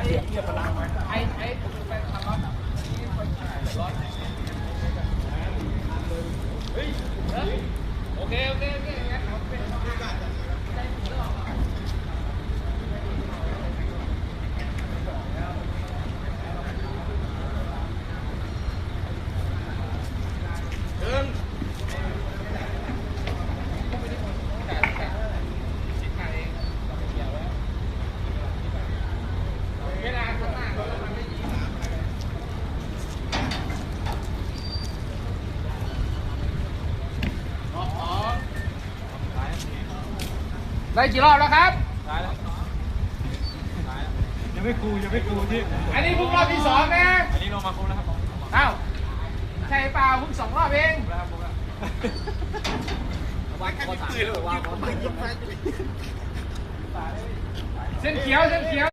โอเคโอเคโอเคงั้นเอาไป เวลาข้างหน้าเขาจะทำได้ดี ได้กี่รอบแล้วครับ ยังไม่ครูยังไม่ครูที่อันนี้เพิ่งรอบที่สองนะอันนี้ลงมาครบแล้วครับอ้าวใช่เปล่าเพิ่งสองรอบเองเส้นเขียวเส้นเขียว